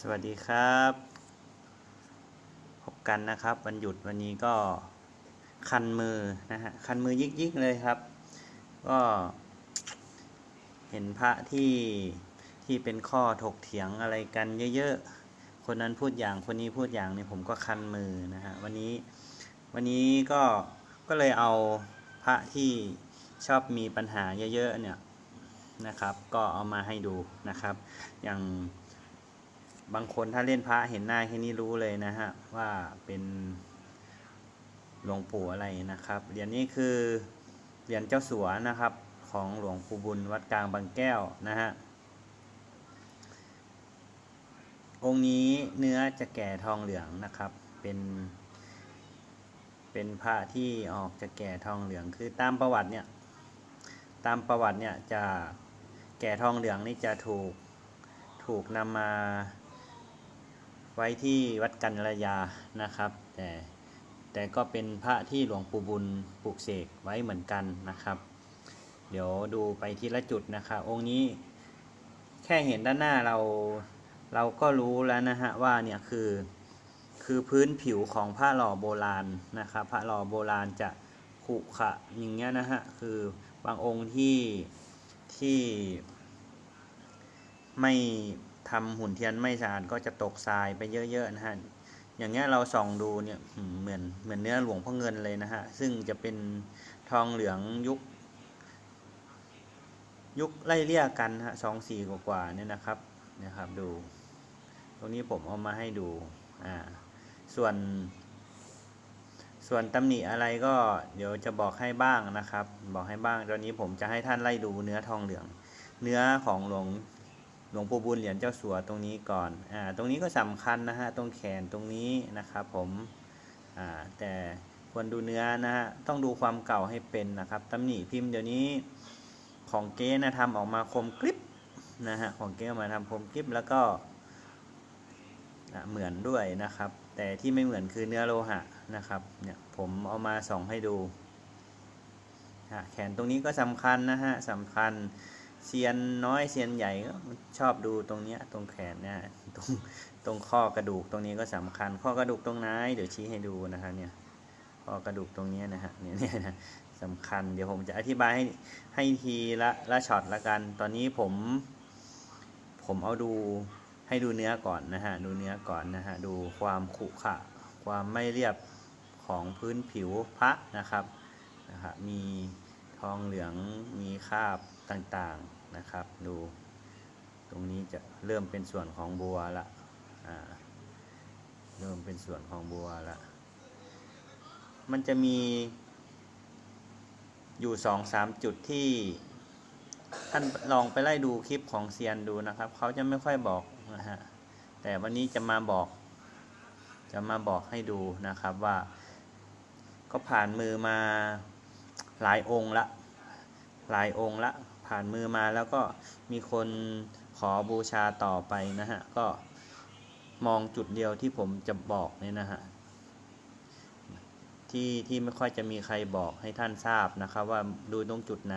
สวัสดีครับ พบกันนะครับวันหยุดวันนี้ก็คันมือนะฮะคันมือยิกๆเลยครับ ก็ เห็นพระที่ที่เป็นข้อถกเถียงอะไรกันเยอะๆ คนนั้นพูดอย่างคนนี้พูดอย่างเนี่ยผมก็คันมือนะฮะวันนี้วันนี้ก็ก็เลยเอาพระที่ชอบมีปัญหาเยอะๆเนี่ยนะครับ ก็เอามาให้ดูนะครับ อย่าง บางคนถ้าเล่นพระเห็นหน้าแค่นี้รู้เลยนะฮะ ว่าเป็นหลวงปู่อะไรนะครับ เหรียญนี้คือเหรียญเจ้าสัวนะครับของหลวงปู่บุญวัดกลางบางแก้วนะฮะ องค์นี้เนื้อจะแก่ทองเหลืองนะครับ เป็น เป็นพระที่ออกจะแก่ทองเหลืองคือตามประวัติเนี่ยตามประวัติเนี่ยจะแก่ทองเหลืองนี่จะถูกถูกนำมา ไว้ที่วัดกันรยานะครับ แต่แต่ก็เป็นพระที่หลวงปู่บุญปลูกเสกไว้เหมือนกันนะครับ เดี๋ยวดูไปทีละจุดนะครับองค์นี้แค่เห็นด้านหน้าเราเราก็รู้แล้วนะฮะว่าเนี่ยคือคือพื้นผิวของพระหล่อโบราณนะครับพระหล่อโบราณจะขรุขระอย่างเงี้ยนะฮะคือบางองค์ที่ที่ไม่ ทำหุ่นเทียนไม่สะอาดก็จะตกทรายไปเยอะๆนะฮะ อย่างเงี้ยเราส่องดูเนี่ยเหมือนเหมือนเนื้อหลวงพ่อเงินเลยนะฮะ ซึ่งจะเป็นทองเหลืองยุค ยุคไล่เลี่ยกันฮะสองสี่กว่าๆเนี่ยนะครับนะครับดู ตรงนี้ผมเอามาให้ดูอ่าส่วนส่วนตำหนิอะไรก็เดี๋ยวจะบอกให้บ้างนะครับ บอกให้บ้างตอนนี้ผมจะให้ท่านไล่ดูเนื้อทองเหลือง เนื้อของหลวง หลวงปู่บุญเหรียญเจ้าสัวตรงนี้ก่อนอ่าตรงนี้ก็สำคัญนะฮะตรงแขนตรงนี้นะครับผมอ่าแต่ควรดูเนื้อนะฮะต้องดูความเก่าให้เป็นนะครับตำหนิพิมพ์เดี๋ยวนี้ของเก๊นะทำออกมาคมกริบนะฮะของเก๊มาทำคมกริบแล้วก็เหมือนด้วยนะครับ แต่ที่ไม่เหมือนคือเนื้อโลหะนะครับเนี่ยผมเอามาส่องให้ดูแขนตรงนี้ก็สำคัญนะฮะสำคัญ เซียนน้อยเซียนใหญ่ก็ชอบดูตรงเนี้ยตรงแขนเนี่ยตรงตรงข้อกระดูกตรงนี้ก็สำคัญ ข้อกระดูกตรงไหนเดี๋ยวชี้ให้ดูนะคะเนี่ยข้อกระดูกตรงนี้นะฮะเนี่ยเนี่ยนะสำคัญ เดี๋ยวผมจะอธิบายให้ให้ทีละละช็อตละกัน ตอนนี้ผม ผมเอาดูให้ดูเนื้อก่อนนะฮะดูเนื้อก่อนนะฮะดูความขรุขระความไม่เรียบของพื้นผิวพระนะครับนะครับมีทองเหลืองมีคราบต่างๆ นะครับ ดู ตรงนี้จะเริ่มเป็นส่วนของบัวละเริ่มเป็นส่วนของบัวละมันจะมีอยู่สองสามจุดที่ท่านลองไปไล่ดูคลิปของเซียนดูนะครับ เขาจะไม่ค่อยบอกนะฮะแต่วันนี้จะมาบอก จะมาบอกให้ดูนะครับว่า ก็ผ่านมือมาหลายองค์ละ หลายองค์ละ ผ่านมือมาแล้วก็มีคนขอบูชาต่อไปนะฮะ ก็มองจุดเดียวที่ผมจะบอกเนี่ยนะฮะ ที่ที่ไม่ค่อยจะมีใครบอกให้ท่านทราบนะครับ ว่าดูตรงจุดไหน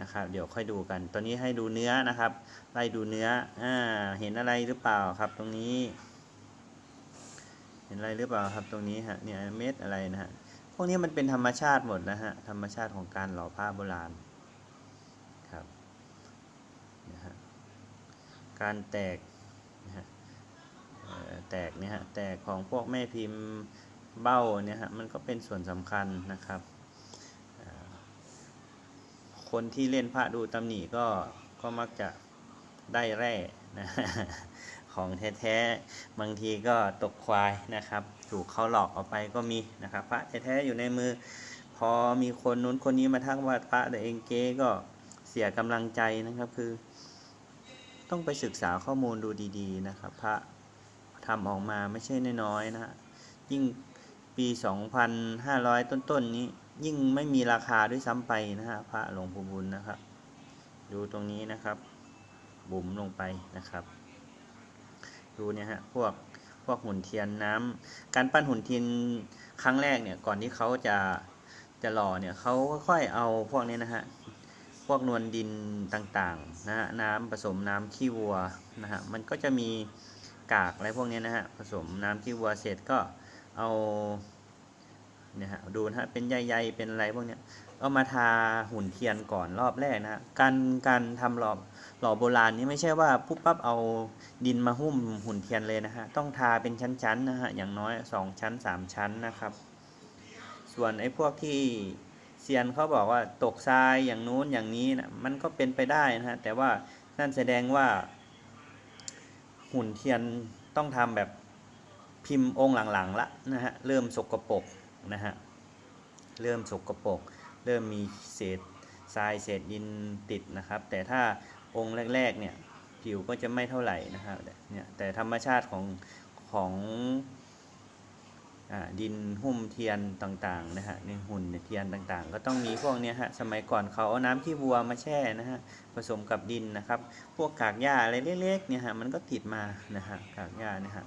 นะครับ เดี๋ยวค่อยดูกัน ตอนนี้ให้ดูเนื้อนะครับ ไล่ดูเนื้ออ่าเห็นอะไรหรือเปล่าครับ ตรงนี้ เห็นอะไรหรือเปล่าครับ ตรงนี้ฮะเนี่ยเม็ดอะไรนะฮะพวกนี้มันเป็นธรรมชาติหมดนะฮะธรรมชาติของการหล่อผ้าโบราณ ครับนะฮะ การแตกนะฮะแตกเนี่ยฮะแตกของพวกแม่พิมพ์เบ้าเนี่ยฮะมันก็เป็นส่วนสำคัญนะครับ คนที่เล่นพระดูตำหนิก็ก็มักจะได้แร่นะของแท้ๆบางทีก็ตกควายนะครับ ถูกเขาหลอกเอาไปก็มีนะครับ พระแท้ๆอยู่ในมือ พอมีคนนู้นคนนี้มาทักว่าพระแต่เองเก๊ก็เสียกำลังใจนะครับคือ ต้องไปศึกษาข้อมูลดูดีๆนะครับ พระทำออกมาไม่ใช่น้อยๆนะฮะยิ่งปี 2,500 ต้นๆนนี้ ยิ่งไม่มีราคาด้วยซ้ำไปนะฮะพระหลวงปู่บุญนะครับ ดูตรงนี้นะครับ บุ๋มลงไปนะครับ ดูเนี่ยฮะพวกพวกหุ่นเทียนน้ำการปั้นหุ่นเทียนครั้งแรกเนี่ยก่อนที่เขาจะจะหล่อเนี่ยเขาค่อยๆเอาพวกนี้นะฮะ พวกนวลดินต่างๆนะฮะน้ำผสมน้ำขี้วัวนะฮะมันก็จะมีกากอะไรพวกนี้นะฮะผสมน้ำที่วัวเสร็จก็เอาเนี่ยฮะดูนะฮะเป็นใยๆเป็นอะไรพวกเนี้ยเอามาทาหุ่นเทียนก่อนรอบแรกนะฮะการการทำหล่อหล่อโบราณนี่ไม่ใช่ว่าปุ๊บปั๊บเอาดินมาหุ้มหุ่นเทียนเลยนะฮะต้องทาเป็นชั้นๆนะฮะอย่างน้อย 2 ชั้น 3 ชั้นนะครับ ส่วนไอ้พวกที่ เซียนเขาบอกว่าตกทรายอย่างนู้นอย่างนี้นะมันก็เป็นไปได้นะฮะแต่ว่านั่นแสดงว่า หุ่นเทียนต้องทำแบบพิมพ์องค์หลังๆละนะฮะเริ่มสกปรกนะฮะเริ่มสกปรกเริ่มมีเศษทรายเศษดินติดนะครับ แต่ถ้าองค์แรกๆเนี่ยผิวก็จะไม่เท่าไหร่นะครับเนี่ยแต่ธรรมชาติของของ ดินหุ้มเทียนต่างๆนะฮะในหุ่นเทียนต่างๆ ก็ต้องมีพวกเนี้ยฮะสมัยก่อนเขาเอาน้ำขี้วัวมาแช่นะฮะผสมกับดินนะครับ พวกกากหญ้าอะไรเล็กๆเนี่ยฮะมันก็ติดมานะฮะกากหญ้าเนี่ยฮะ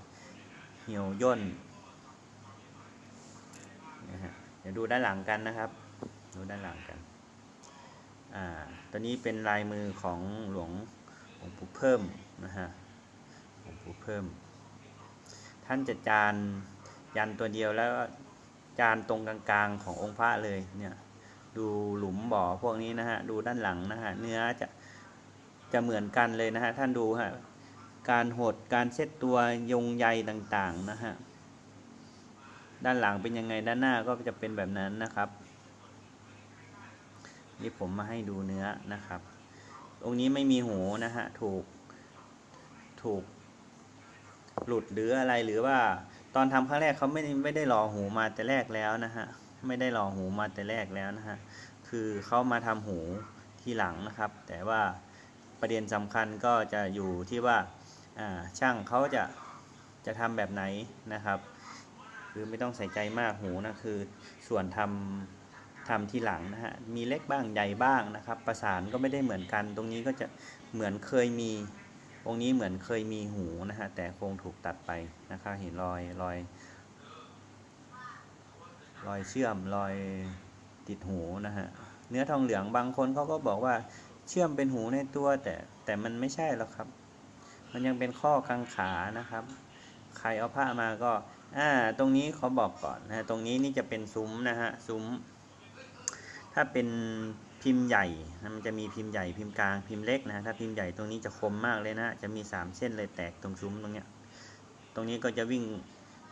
เหี่ยวย่นนะฮะเดี๋ยวดูด้านหลังกันนะครับ ดูด้านหลังกันอ่าตัวนี้เป็นลายมือของหลวงหลวงปู่เพิ่มนะฮะหลวงปู่เพิ่ม ท่านจะจาน ยันตัวเดียวแล้วจานตรงกลางๆขององค์พระเลยเนี่ยดูหลุมบ่อพวกนี้นะฮะดูด้านหลังนะฮะเนื้อจะจะเหมือนกันเลยนะฮะท่านดูฮะการหดการเซตตัวยงใยต่างๆนะฮะด้านหลังเป็นยังไงด้านหน้าก็จะเป็นแบบนั้นนะครับนี่ผมมาให้ดูเนื้อนะครับองค์นี้ไม่มีหูนะฮะถูกถูกหลุดหรืออะไรหรือว่า ตอนทำครั้งแรกเขาไม่ได้ไม่ได้รอหูมาแต่แรกแล้วนะฮะไม่ได้รอหูมาแต่แรกแล้วนะฮะคือเขามาทำหูทีหลังนะครับ แต่ว่าประเด็นสำคัญก็จะอยู่ที่ว่าช่างเขาจะจะทำแบบไหนนะครับ คือไม่ต้องใส่ใจมากหูนะคือส่วนทำทำที่หลังนะฮะมีเล็กบ้างใหญ่บ้างนะครับ ประสานก็ไม่ได้เหมือนกัน ตรงนี้ก็จะเหมือนเคยมี องค์นี้เหมือนเคยมีหูนะฮะแต่คงถูกตัดไปนะครับเห็นรอยรอย รอยเชื่อมรอยติดหูนะฮะเนื้อทองเหลืองบางคนเขาก็บอกว่าเชื่อมเป็นหูในตัวแต่แต่มันไม่ใช่หรอกครับ มันยังเป็นข้อกังขานะครับ ใครเอาผ้ามาก็อ่าตรงนี้เขาบอกก่อนนะตรงนี้นี่จะเป็นซุ้มนะฮะซุ้ม ถ้าเป็น พิมพ์ใหญ่นะมันจะมีพิมพ์ใหญ่พิมพ์กลางพิมพ์เล็กนะถ้าพิมพ์ใหญ่ตรงนี้จะคมมากเลยนะจะมีสามเส้นเลยแตกตรงซุ้มตรงเนี้ยตรงนี้ก็จะวิ่ง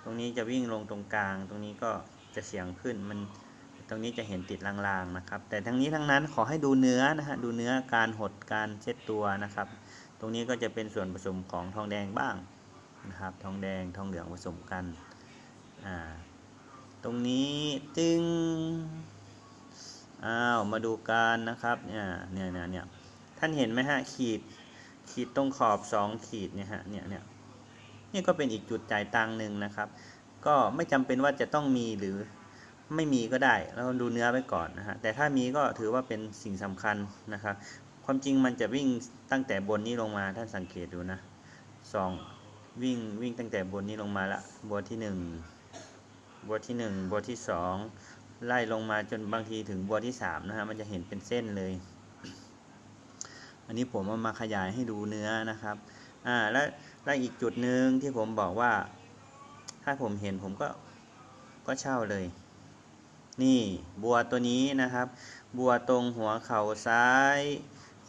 ตรงนี้จะวิ่งลงตรงกลาง ตรงนี้ก็จะเสียงขึ้นมันตรงนี้จะเห็นติดลางๆนะครับ แต่ทั้งนี้ทั้งนั้นขอให้ดูเนื้อนะฮะดูเนื้อการหดการเช็ดตัวนะครับ ตรงนี้ก็จะเป็นส่วนผสมของทองแดงบ้างนะครับ ทองแดงทองเหลืองผสมกันอ่าตรงนี้จึง อ้าวมาดูการนะครับเนี่ยเนี่ยเนี่ยเนี่ยท่านเห็นไหมฮะขีดขีดตรงขอบสองขีดเนี่ยฮะเนี่ยเนี่ยนี่ก็เป็นอีกจุดจ่ายตังหนึ่งนะครับ ก็ไม่จำเป็นว่าจะต้องมีหรือไม่มีก็ได้เราดูเนื้อไว้ก่อนนะฮะแต่ถ้ามีก็ถือว่าเป็นสิ่งสำคัญนะครับ ความจริงมันจะวิ่งตั้งแต่บนนี้ลงมาท่านสังเกตดูนะสองวิ่งวิ่งตั้งแต่บนนี้ลงมาละบัวที่หนึ่งบัวที่หนึ่งบัวที่สอง ไล่ลงมาจนบางทีถึงบัวที่สามนะฮะมันจะเห็นเป็นเส้นเลย อันนี้ผมเอามาขยายให้ดูเนื้อนะครับ อ่าและและอีกจุดหนึ่งที่ผมบอกว่า ถ้าผมเห็นผมก็ก็เช่าเลย นี่บัวตัวนี้นะครับ บัวตรงหัวเข่าซ้าย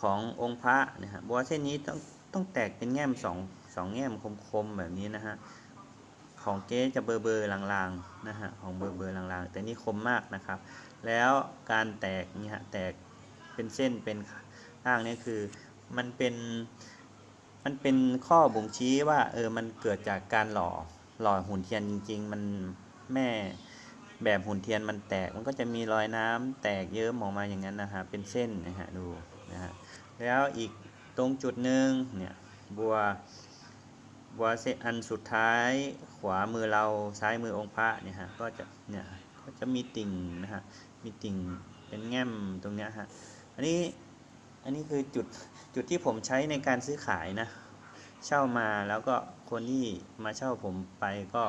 ขององค์พระนะฮะบัวเส้นนี้ต้องต้องแตกเป็นแง่มสองสองแง่มคมๆแบบนี้นะฮะ ของเจ๊จะเบอร์เบอร์ลางๆนะฮะของเบอร์เบอร์ลางๆ แต่นี่คมมากนะครับ แล้วการแตกนี่ฮะแตกเป็นเส้นเป็นร่างนี่คือมันเป็นมันเป็นข้อบ่งชี้ว่าเออมันเกิดจากการหล่อหล่อหุ่นเทียนจริง ๆ มันแม่แบบหุ่นเทียนมันแตกมันก็จะมีรอยน้ำแตกเยิ้มออกมาอย่างนั้นนะฮะเป็นเส้นนะฮะดูนะฮะแล้วอีกตรงจุดหนึ่งเนี่ยบัว บัวเซอันสุดท้ายขวามือเราซ้ายมือองค์พระเนี่ยฮะก็จะเนี่ยก็จะมีติ่งนะฮะมีติ่งเป็นแง่มตรงเนี้ยฮะอันนี้อันนี้คือจุดจุดที่ผมใช้ในการซื้อขายนะเช่ามาแล้วก็คนที่มาเช่าผมไปก็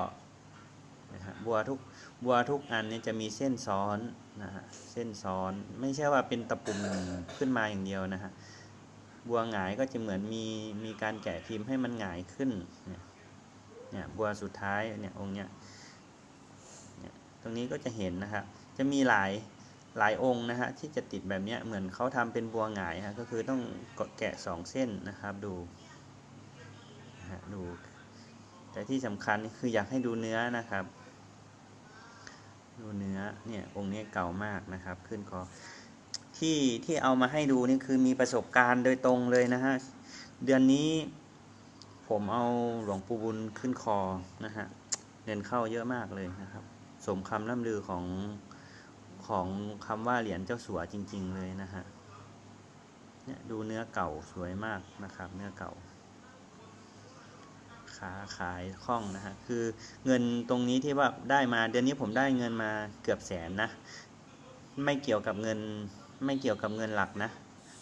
นะฮะบัวทุกบัวทุกอันเนี้จะมีเส้นซ้อนนะฮะเส้นซ้อนไม่ใช่ว่าเป็นตะปุ่มขึ้นมาอย่างเดียวนะฮะ บัวหงายก็จะเหมือนมีมีการแกะพิมพ์ให้มันหงายขึ้นเนี่ยเนี่ยบัวสุดท้ายเนี่ยองค์เนี้ยเนี่ยตรงนี้ก็จะเห็นนะครับจะมีหลายหลายองค์นะฮะที่จะติดแบบเนี้ยเหมือนเขาทำเป็นบัวหงายฮะก็คือต้องแกะสองเส้นนะครับดูฮะดูแต่ที่สำคัญคืออยากให้ดูเนื้อนะครับ ดูเนื้อเนี่ยองค์นี้เก่ามากนะครับ ขึ้นคอ ที่ที่เอามาให้ดูนี่คือมีประสบการณ์โดยตรงเลยนะฮะ เดือนนี้ผมเอาหลวงปู่บุญขึ้นคอนะฮะเงินเข้าเยอะมากเลยนะครับ สมคำล่ำลือของของคำว่าเหรียญเจ้าสัวจริง ๆ เลยนะฮะเนี่ยดูเนื้อเก่าสวยมากนะครับ เนื้อเก่าขาขายคล่องนะฮะคือเงินตรงนี้ที่ว่าได้มาเดือนนี้ผมได้เงินมาเกือบแสนนะ ไม่เกี่ยวกับเงิน ไม่เกี่ยวกับเงินหลักนะ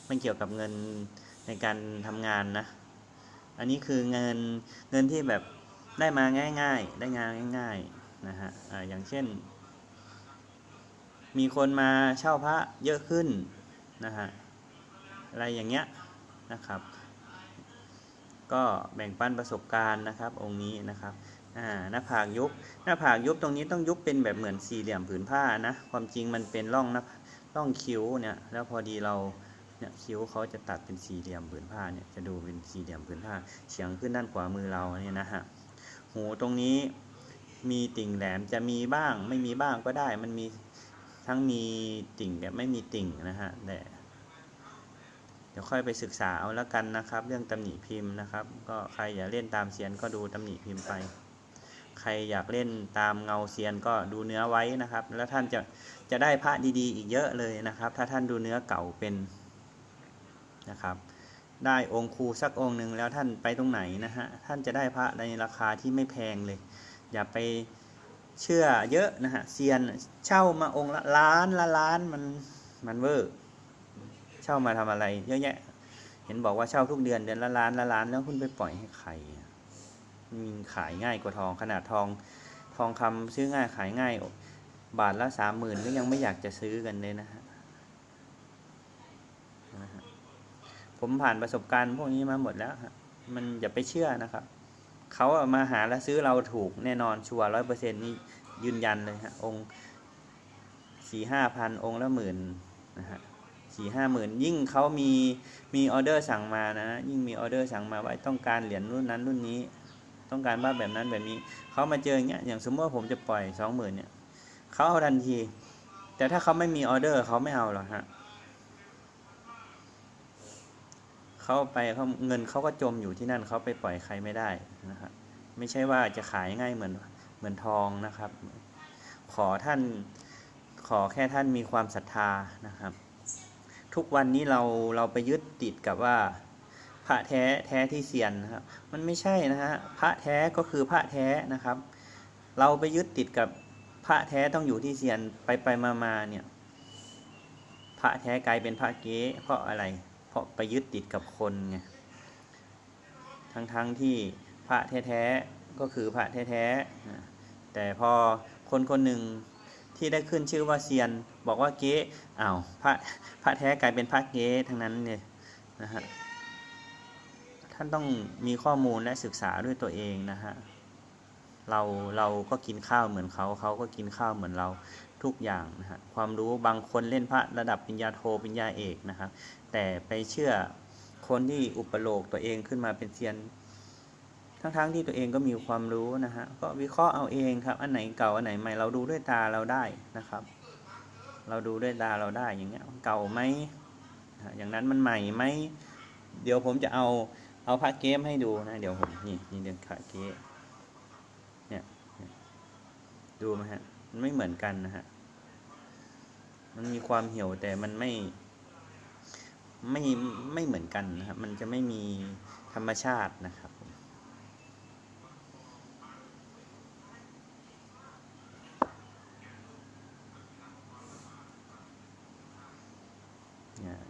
ไม่เกี่ยวกับเงินในการทำงานนะ อันนี้คือเงินเงินที่แบบได้มาง่าย ๆ ได้งานง่าย ๆนะฮะอ่าอย่างเช่น มีคนมาเช่าพระเยอะขึ้นนะฮะอะไรอย่างเงี้ยนะครับ ก็แบ่งปันประสบการณ์นะครับ องค์นี้นะครับอ่าหน้าผากยุบหน้าผากยุบตรงนี้ต้องยุบเป็นแบบเหมือนสี่เหลี่ยมผืนผ้านะ ความจริงมันเป็นร่องหน้า ร่องคิ้วเนี่ยแล้วพอดีเราเนี่ยคิ้วเขาจะตัดเป็นสี่เหลี่ยมผืนผ้าเนี่ยจะดูเป็นสี่เหลี่ยมผืนผ้าเฉียงขึ้นด้านขวามือเราเนี่ยนะฮะหูตรงนี้มีติ่งแหลมจะมีบ้างไม่มีบ้างก็ได้มันมีทั้งมีติ่งแบบไม่มีติ่งนะฮะแต่เดี๋ยวค่อยไปศึกษาเอาแล้วกันนะครับ เรื่องตำหนิพิมพ์นะครับ ก็ใครอยากเล่นตามเซียนก็ดูตำหนิพิมพ์ไป ใครอยากเล่นตามเงาเซียนก็ดูเนื้อไว้นะครับ แล้วท่านจะ จะได้พระดี ๆ อีกเยอะเลยนะครับ ถ้าท่านดูเนื้อเก่าเป็นนะครับ ได้องค์ครูสักองค์หนึ่งแล้วท่านไปตรงไหนนะฮะท่านจะได้พระในราคาที่ไม่แพงเลย อย่าไปเชื่อเยอะนะฮะเซียนเช่ามาองค์ละล้านละล้านมันมันเวอร์เช่ามาทำอะไร เยอะแยะ เห็นบอกว่าเช่าทุกเดือนเดือนละล้านละล้านแล้วคุณไปปล่อยให้ใครมีขายง่ายกว่าทองขนาดทองทองคำซื้อง่ายขายง่าย บาทละสามหมื่นก็ยังไม่อยากจะซื้อกันเลยนะฮะผมผ่านประสบการณ์พวกนี้มาหมดแล้วฮะมันอย่าไปเชื่อนะครับเขาอะมาหาแล้วซื้อเราถูกแน่นอนชัวร้อยเปอร์เซ็นต์นี่ยืนยันเลยฮะองค์สี่ห้าพันองค์ละหมื่นนะฮะสี่ห้าหมื่นยิ่งเขามีมีออเดอร์สั่งมานะยิ่งมีออเดอร์สั่งมาว่าต้องการเหรียญรุ่นนั้นรุ่นนี้ ต้องการบ้าแบบนั้นแบบนี้เขามาเจออย่างเงี้ยอย่างสมมติว่าผมจะปล่อยสองหมื่นเนี่ย เขาเอาทันที แต่ถ้าเขาไม่มีออเดอร์เขาไม่เอาหรอกฮะเขาไปเขาเงินเขาก็จมอยู่ที่นั่นเขาไปปล่อยใครไม่ได้นะฮะไม่ใช่ว่าจะขายง่ายเหมือนเหมือนทองนะครับ ขอท่านขอแค่ท่านมีความศรัทธานะครับ ทุกวันนี้เราเราไปยึดติดกับว่าพระแท้แท้ที่เซียนนะครับ มันไม่ใช่นะฮะพระแท้ก็คือพระแท้นะครับ เราไปยึดติดกับ พระแท้ต้องอยู่ที่เซียนไปไปมามาเนี่ย พระแท้กลายเป็นพระเก๊เพราะอะไร เพราะไปยึดติดกับคนไงทั้งทั้งที่พระแท้ๆก็คือพระแท้แท้ๆแต่พอคนคนหนึ่งที่ได้ขึ้นชื่อว่าเซียนบอกว่าเก๊อ้าวพระพระแท้กลายเป็นพระเก๊ทั้งนั้นเลยนะฮะท่านต้องมีข้อมูลและศึกษาด้วยตัวเองนะฮะ เราเราก็กินข้าวเหมือนเขาเขาก็กินข้าวเหมือนเราทุกอย่างนะฮะความรู้บางคนเล่นพระระดับปริญญาโทปริญญาเอกนะครับ แต่ไปเชื่อคนที่อุปโลกตัวเองขึ้นมาเป็นเซียน ทั้งๆทที่ตัวเองก็มีความรู้นะฮะก็วิเคราะห์เอาเองครับ อันไหนเก่าอันไหนใหม่เราดูด้วยตาเราได้นะครับ เราดูด้วยตาเราได้อย่างเงี้ยเก่าไหมอย่างนั้นมันใหม่ไหมเดี๋ยวผมจะเอาเอาพระเกมให้ดูนะ เดี๋ยวผมนี่นี่เดือนพระเกม ดูไหมฮะ มันไม่เหมือนกันนะฮะ มันมีความเหี่ยวแต่มันไม่ ไม่ไม่เหมือนกันนะครับ มันจะไม่มีธรรมชาตินะครับ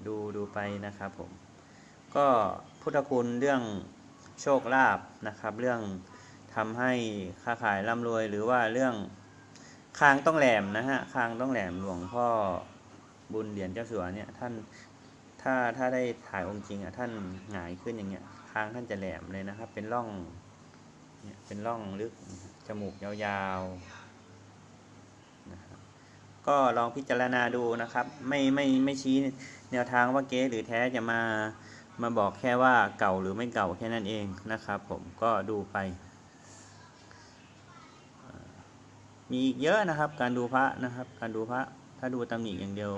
ดูดูไปนะครับผม ก็พุทธคุณเรื่องโชคลาภนะครับ เรื่อง ทำให้ค้าขายร่ำรวย หรือว่าเรื่องคางต้องแหลมนะฮะคางต้องแหลมหลวงพ่อบุญเหรียญเจ้าสัวเนี่ยท่านถ้าถ้าได้ถ่ายองค์จริงอะท่านหงายขึ้นอย่างเงี้ยคางท่านจะแหลมเลยนะครับ เป็นร่องเนี่ยเป็นร่องลึกจมูกยาวๆนะครับก็ลองพิจารณาดูนะครับ ไม่ไม่ไม่ชี้แนวทางว่าเก๊หรือแท้จะมามาบอกแค่ว่าเก่าหรือไม่เก่าแค่นั้นเองนะครับ ผมก็ดูไป มีอีกเยอะนะครับ การดูพระนะครับ การดูพระ ถ้าดูตำหนิอย่างเดียว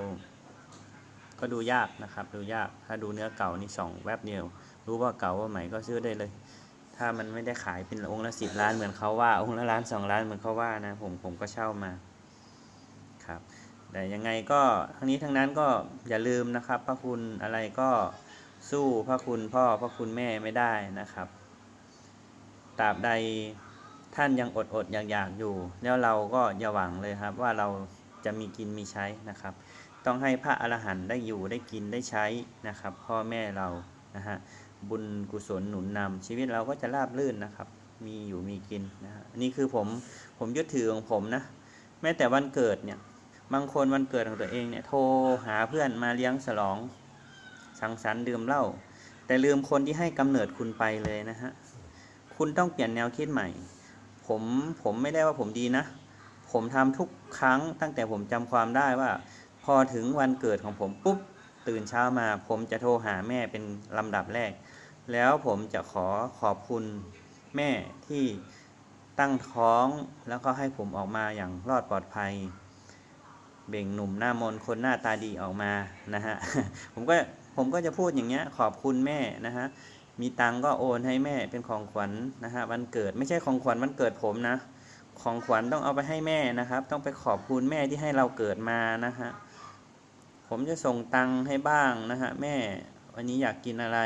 ก็ดูยากนะครับ ดูยาก ถ้าดูเนื้อเก่านี่สองแวบเดียว รู้ว่าเก่าว่าใหม่ก็ซื้อได้เลย ถ้ามันไม่ได้ขายเป็นองค์ละสิบล้านเหมือนเขาว่า องค์ละล้านสองล้านเหมือนเขาว่านะผมผมก็เช่ามาครับแต่ยังไงก็ทั้งนี้ทั้งนั้นก็อย่าลืมนะครับ พระคุณอะไรก็สู้พระคุณพ่อพระคุณแม่ไม่ได้นะครับตราบใด ท่านยังอดอดอยากอยากอยู่ แล้วเราก็อย่าหวังเลยครับ ว่าเราจะมีกินมีใช้นะครับ ต้องให้พระอรหันต์ได้อยู่ได้กินได้ใช้นะครับ พ่อแม่เรานะฮะบุญกุศลหนุนนำชีวิตเราก็จะราบรื่นนะครับ มีอยู่มีกินนะฮะนี่คือผมผมยึดถือของผมนะแม้แต่วันเกิดเนี่ยบางคนวันเกิดของตัวเองเนี่ยโทรหาเพื่อนมาเลี้ยงฉลอง สังสรรค์ดื่มเหล้าแต่ลืมคนที่ให้กำเนิดคุณไปเลยนะฮะคุณต้องเปลี่ยนแนวคิดใหม่ ผมผมไม่ได้ว่าผมดีนะ ผมทำทุกครั้งตั้งแต่ผมจำความได้ว่า พอถึงวันเกิดของผมปุ๊บตื่นเช้ามา ผมจะโทรหาแม่เป็นลำดับแรก แล้วผมจะขอขอบคุณแม่ที่ตั้งท้องแล้วก็ให้ผมออกมาอย่างรอดปลอดภัย เบ่งหนุ่มหน้ามนคนหน้าตาดีออกมานะฮะผมก็ผมก็จะพูดอย่างเงี้ยขอบคุณแม่นะฮะ มีตังก็โอนให้แม่เป็นของขวัญนะฮะวันเกิดไม่ใช่ของขวัญวันเกิดผมนะ ของขวัญต้องเอาไปให้แม่นะครับ ต้องไปขอบคุณแม่ที่ให้เราเกิดมานะฮะผมจะส่งตังให้บ้างนะฮะแม่วันนี้อยากกินอะไร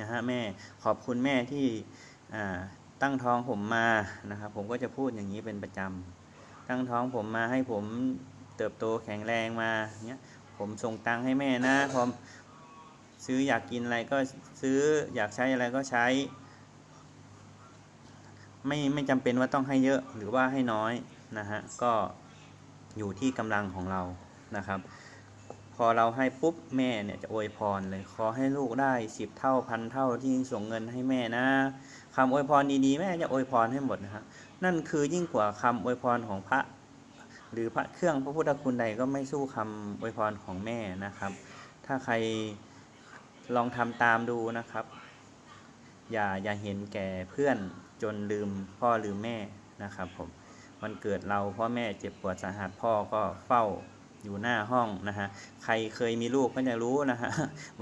นะฮะแม่ขอบคุณแม่ที่ตั้งท้องผมมานะครับ ผมก็จะพูดอย่างนี้เป็นประจำตั้งท้องผมมาให้ผมเติบโตแข็งแรงมาเนี้ยผมส่งตังให้แม่นะพอ ซื้ออยากกินอะไรก็ซื้ออยากใช้อะไรก็ใช้ ไม่ไม่จำเป็นว่าต้องให้เยอะหรือว่าให้น้อยนะฮะก็อยู่ที่กำลังของเรานะครับ พอเราให้ปุ๊บแม่เนี่ยจะอวยพรเลยขอให้ลูกได้สิบเท่าพันเท่าที่ส่งเงินให้แม่นะคำอวยพรดีๆ แม่จะอวยพรให้หมดนะฮะนั่นคือยิ่งกว่าคำอวยพรของพระ หรือพระเครื่องพระพุทธคุณใดก็ไม่สู้คำอวยพรของแม่นะครับ ถ้าใคร ลองทำตามดูนะครับ อย่าอย่าเห็นแก่เพื่อนจนลืมพ่อลืมแม่นะครับผมวันเกิดเราพ่อแม่เจ็บปวดสาหัสพ่อก็เฝ้าอยู่หน้าห้องนะฮะ ใครเคยมีลูกก็จะรู้นะฮะ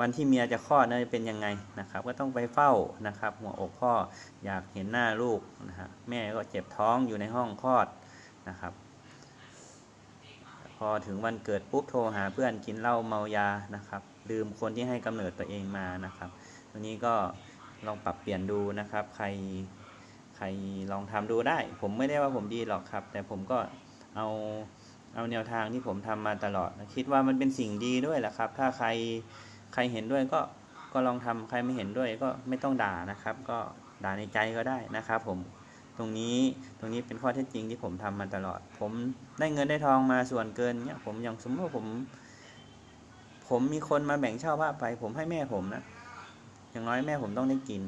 วันที่เมียจะคลอดนั้นเป็นยังไงนะครับ ก็ต้องไปเฝ้านะครับ หัวอกพ่ออยากเห็นหน้าลูกนะฮะ แม่ก็เจ็บท้องอยู่ในห้องคลอดนะครับ พอถึงวันเกิดปุ๊บโทรหาเพื่อนกินเหล้าเมายานะครับ ลืมคนที่ให้กำเนิดตัวเองมานะครับตัวนี้ก็ลองปรับเปลี่ยนดูนะครับ ใครใครลองทำดูได้ ผมไม่ได้ว่าผมดีหรอกครับ แต่ผมก็เอาเอาแนวทางที่ผมทำมาตลอด คิดว่ามันเป็นสิ่งดีด้วยแหละครับ ถ้าใครใครเห็นด้วยก็ก็ลองทำใครไม่เห็นด้วยก็ไม่ต้องด่านะครับ ก็ด่าในใจก็ได้นะครับ ผมตรงนี้ตรงนี้เป็นข้อเท็จจริงที่ผมทำมาตลอด ผมได้เงินได้ทองมาส่วนเกินเนี่ยผมอย่างสมมติว่าผม ผมมีคนมาแบ่งเช่าผ้าไป ผมให้แม่ผมนะอย่างน้อยแม่ผมต้องได้กิน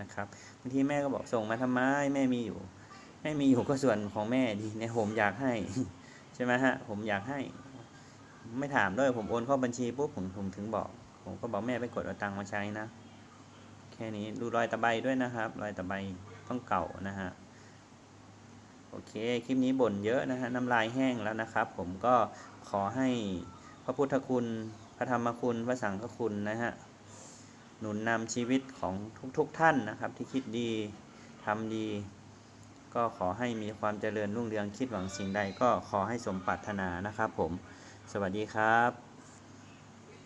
นะครับบางทีแม่ก็บอกส่งมาทำไมแม่มีอยู่แม่มีอยู่ก็ส่วนของแม่ดีเนี่ยผมอยากให้ ใช่ไหมฮะ ผมอยากให้ ไม่ถามด้วยผมโอนเข้าบัญชีปุ๊บผมผมถึงบอก ผมก็บอกแม่ไปกดเอาตังค์มาใช้นะ แค่นี้ดูรอยตะไบด้วยนะครับ รอยตะไบต้องเก่านะฮะโอเค คลิปนี้บ่นเยอะนะฮะ น้ำลายแห้งแล้วนะครับ ผมก็ขอให้ ระพุทธคุณ พระธรรมคุณ พระสังฆคุณนะฮะ หนุนนำชีวิตของทุกๆทท่านนะครับ ที่คิดดีทำดี ก็ขอให้มีความเจริญรุ่งเรืองคิดหวังสิ่งใดก็ขอให้สมปรารถนานะครับผม สวัสดีครับ